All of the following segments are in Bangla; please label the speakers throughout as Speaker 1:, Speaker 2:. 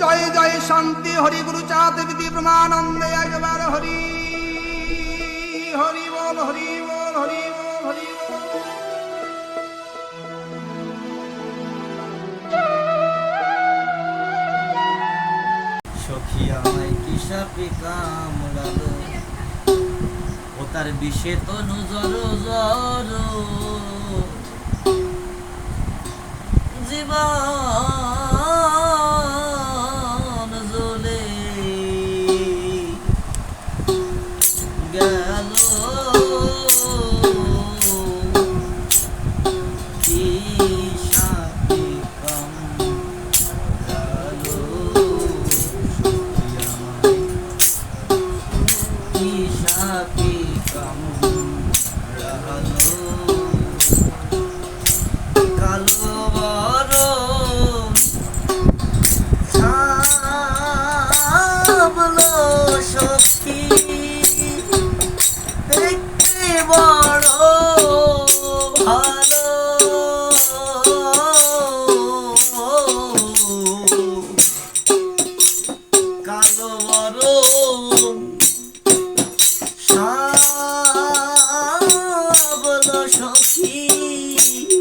Speaker 1: জয় জয় শান্তি, হরি গুরু চাঁদ বিধি প্রমানন্দে একবার হরি। হরি বল হরি বল হরি বল, হরি
Speaker 2: সখী ও তার বিষে তনু জর জর জীবন આપી કામ રહલો কালো বরম সামলো শক্তি দেখতে বড় ভার 双喜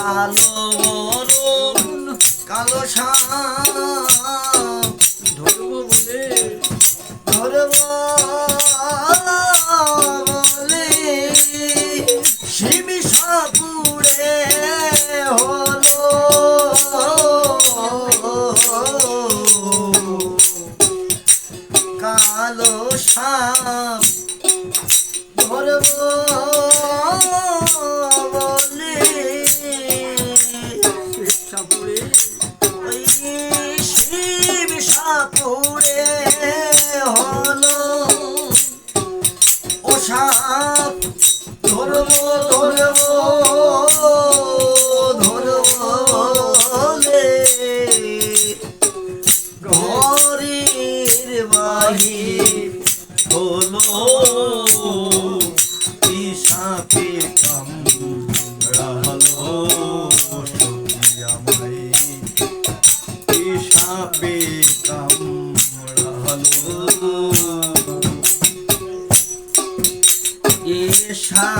Speaker 2: কালো মরণ কালো সাপ
Speaker 3: ধরবো বলে
Speaker 2: ধরবো। নাহি হলো সাপে কামড়ালো সখী আমায় সাপে কামড়ালো এ সাপ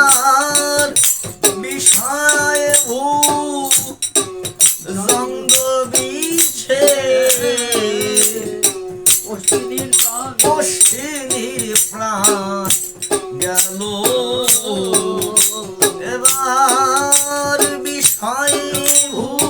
Speaker 3: তার
Speaker 2: বিষয় ও রঙ্গ বিছে
Speaker 3: অশ্বিনীর প্রাণ
Speaker 2: গেল। এবার বিষয় ভূ